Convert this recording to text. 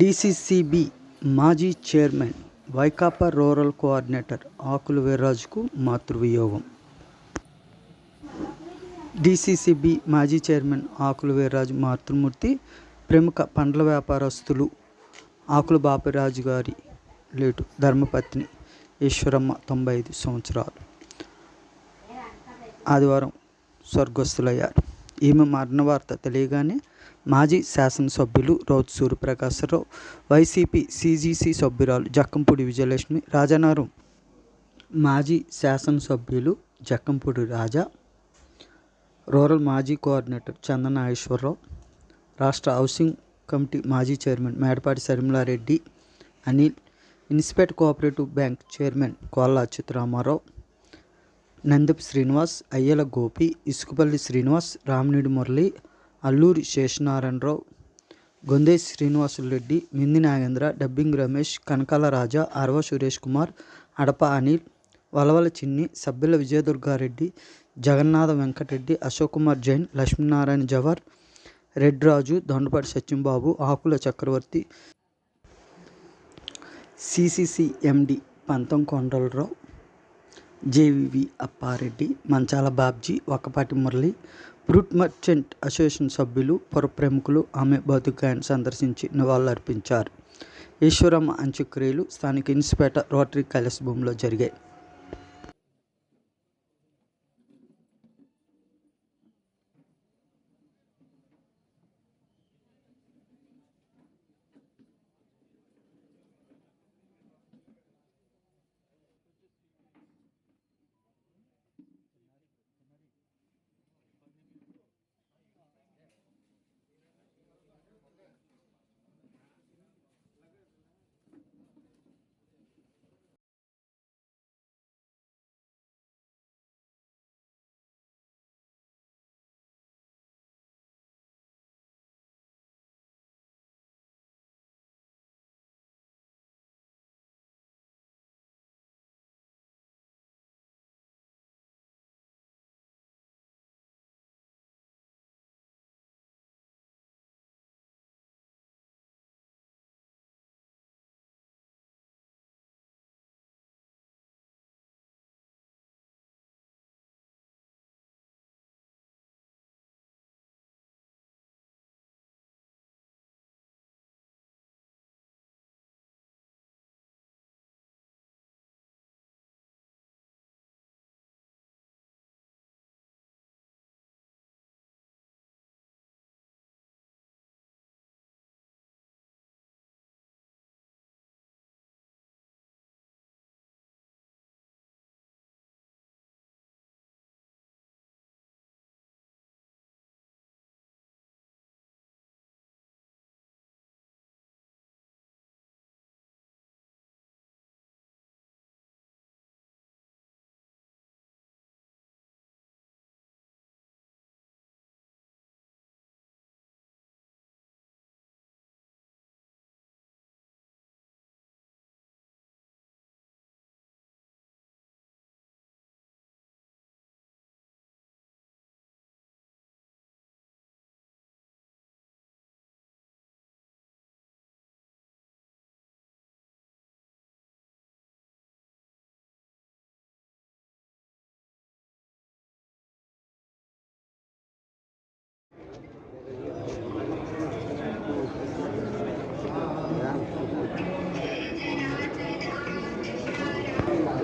DCCB మాజీ chairman Vaikapa rural coordinator Akula వీర్రాజుకు మాతృవియోగం. DCCB మాజీ చైర్మన్ ఆకుల వీర్రాజు మాతృమూర్తి ప్రముఖ పండ్ల వ్యాపారస్తులు ఆకుల బాపిరాజు గారి లేటు ధర్మపత్ని ఈశ్వరమ్మ తొంభై ఐదు సంవత్సరాలు. ఆదివారం స్వర్గస్థులయ్యారు. ఈమె మరణ వార్త తెలియగానే మాజీ శాసనసభ్యులు రౌత్ సూర్యప్రకాశరావు వైసీపీ సీజీసీ సభ్యురాలు జక్కంపూడి విజయలక్ష్మి రాజానగరం మాజీ శాసనసభ్యులు జక్కంపూడి రాజా రూరల్ మాజీ కోఆర్డినేటర్ చందన నాగేశ్వరరావు రాష్ట్ర హౌసింగ్ కమిటీ మాజీ chairman Medapati Sharmila Reddy Anil ఇన్స్పేట్ cooperative bank chairman Kolla Achyutaramarao Nandapu Srinivas Ayyala Gopi Isukapalli Srinivas Raminedu Murali Alluri Seshanarayanarao Gonde Srinivasulareddy Mindi Nagendra dubbing Ramesh Kanakala Raja Arava Suresh Kumar Adapa Anil Valavala Chinni సభ్యుల విజయదుర్గారెడ్డి Jagannatha Venkatareddy Ashok Kumar Jain Lakshminarayana Jawahar red Raju Dondapati Satyambabu Akula Chakravarthi CCC MD Pantham Kondalarao JVV Appareddy Manchala Babji Okapati Murali fruit merchant association సభ్యులు పుర ప్రముఖులు ఆమె బతుకాయను సందర్శించి నివాళులర్పించారు. ఈశ్వరమ్మ అంత్యక్రియలు స్థానిక ఇన్స్పేట rotary Kailash భూమిలో జరిగాయి.